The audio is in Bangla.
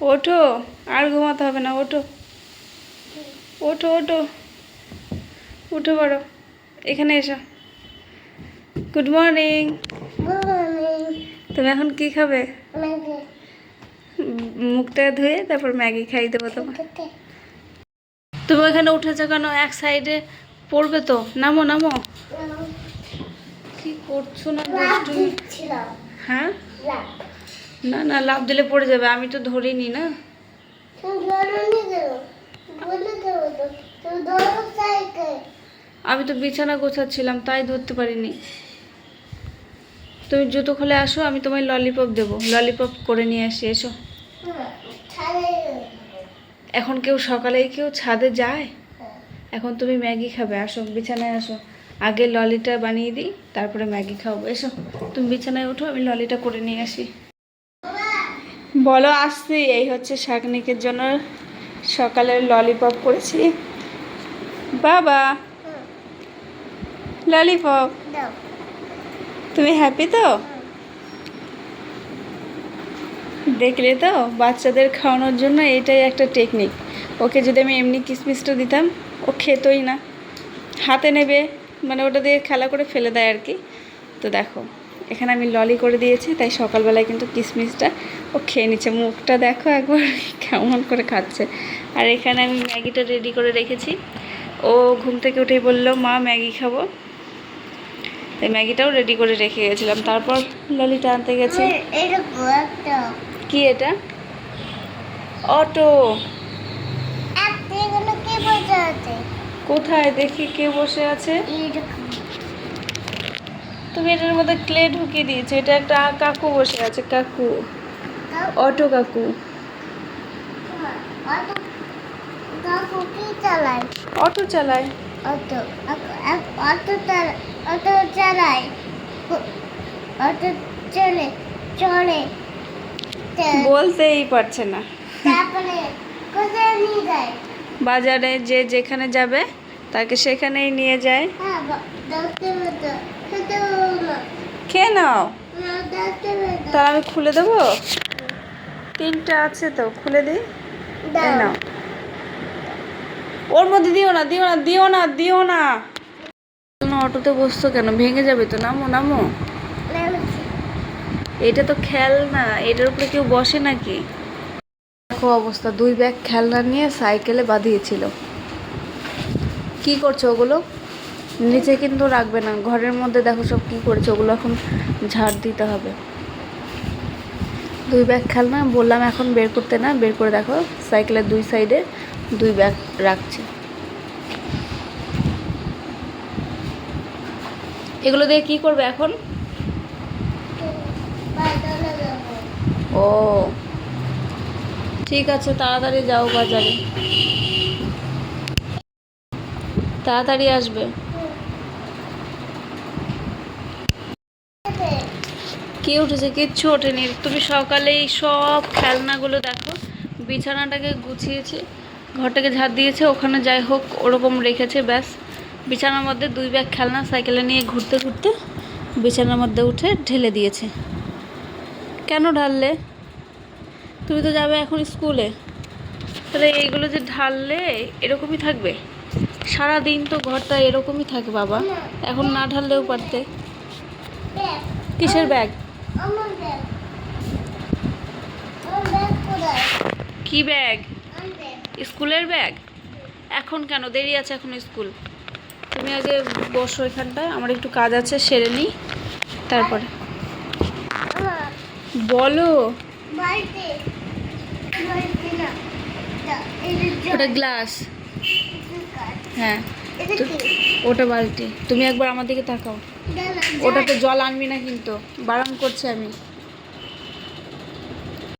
ওঠো আর ঘুমাতে হবে না ওঠো। ওঠো ওঠো। উঠে পড়ো এখানে এসো। গুড মর্নিং তুমি এখন কি খাবে? মুখটা ধুয়ে তারপর ম্যাগি খাই দেবো তোমার তুমি এখানে উঠেছো কেন? এক সাইডে পড়বে তো? নামো নামো। কি করছ না? হ্যাঁ? না না লাভ দিলে পড়ে যাবে, আমি তো ধরিনি না। আমি তো বিছানা গোছাচ্ছিলাম, তাই ধরতে পারিনি। তুমি জুতো খুলে আসো, আমি তোমায় ললিপপ দেবো। ললিপপ করে নিয়ে আসি, এসো। এখন কেউ সকালে কেউ ছাদে যায়? এখন তুমি ম্যাগি খাবে, আসো, বিছানায় আসো। আগে ললিটা বানিয়ে দিই, তারপরে ম্যাগি খাব এসো। তুমি বিছানায় ওঠো, আমি ললিটা করে নিয়ে আসি। বলো আসছি। এই হচ্ছে শাকনিকের জন্য সকালের ললিপপ করেছি। বাবা! ললিপপ! তুমি হ্যাপি তো? দেখলে তো বাচ্চাদের খাওয়ানোর জন্য এটাই একটা টেকনিক ওকে যদি আমি এমনি কিসমিসটা দিতাম ও খেতই না। হাতে নেবে মানে ওটা দিয়ে খেলা করে ফেলে দেয় আর কি। তো দেখো এখানে আমি ললি করে দিয়েছি তাই সকালবেলায় কিন্তু কিসমিসটা ও খেয়ে নিচ্ছে। মুখটা দেখো একবার কেমন করে খাচ্ছে। আর এখানে আমি ম্যাগিটা রেডি করে রেখেছি। ও ঘুম থেকে উঠেই বলল মা ম্যাগি খাব। তাই ম্যাগিটাও রেডি করে রেখে গেছিলাম। তারপর ললিটা আনতে গেছি। কি এটা? অটো। কোথায় দেখি কে বসে আছে? তুমি এটার মধ্যে ক্লে ঢুকিয়ে দিয়েছ এটা একটা কাকু বসে আছে কাকু। অটো কাকু। চালায় অটো চালায়। অটো অটো অটো চালায় অটো চলে চলে বলতেই পারছে না। তারপরে কোথায় নিয়ে যায়? বাজারে যে যেখানে যাবে তাকে সেখানেই নিয়ে যায়। ডাক্তার মতো খেতে না খেয়ে নাও। তাহলে আমি খুলে দেবো? তিনটা আছে তো, খুলে দিই? নাও। ওর মধ্যে দিও না দিও না দিও না দিও না। না অটোতে বসছো কেন? ভেঙে যাবে তো, নামো নামো। এটা তো খেলনা, এটার উপরে কেউ বসে নাকি? দেখো অবস্থা, দুই ব্যাগ খেলনা নিয়ে সাইকেলে বাঁধিয়েছিল। কি করছ ওগুলো? নিচে কিন্তু রাখবে না। ঘরের মধ্যে দেখো সব কি করেছে, ওগুলো এখন ঝাড় দিতে হবে। দুই ব্যাগ খেলনা, বললাম এখন বের করতে না, বের করে দেখো, সাইকেলের দুই সাইডে দুই ব্যাগ রাখছে। এগুলো দিয়ে কি করবে এখন? ও, ঠিক আছে, তাড়াতাড়ি যাও বাজারে। তাড়াতাড়ি আসবে। কে উঠেছে? কিচ্ছু ওঠেনি। তুমি সকালেই সব খেলনাগুলো দেখো। বিছানাটাকে গুছিয়েছে, ঘরটাকে ঝাড় দিয়েছে, ওখানে যাই হোক ওরকম রেখেছে, ব্যাস। বিছানার মধ্যে দুই ব্যাগ খেলনা, সাইকেলে নিয়ে ঘুরতে ঘুরতে বিছানার মধ্যে উঠে ঢেলে দিয়েছে। কেন ঢাললে? তুমি তো যাবে এখন স্কুলে। তাহলে এইগুলো যে ঢাললে এরকমই থাকবে? সারা দিন তো ঘরটা এরকমই থাকে বাবা। এখন না ঢাললেও পারতে। কিসের ব্যাগ? কি ব্যাগ? স্কুলের ব্যাগ? এখন কেন? দেরি আছে এখন স্কুল। তুমি আগে বসো এখানটায় আমার একটু কাজ আছে সেরে নিই তারপরে। বলো। ওটা গ্লাস। হ্যাঁ। ওটা বালতি। তুমি একবার আমার দিকে তাকাও। ওটাতে জল আনবি না কিন্তু। বারণ করছি আমি।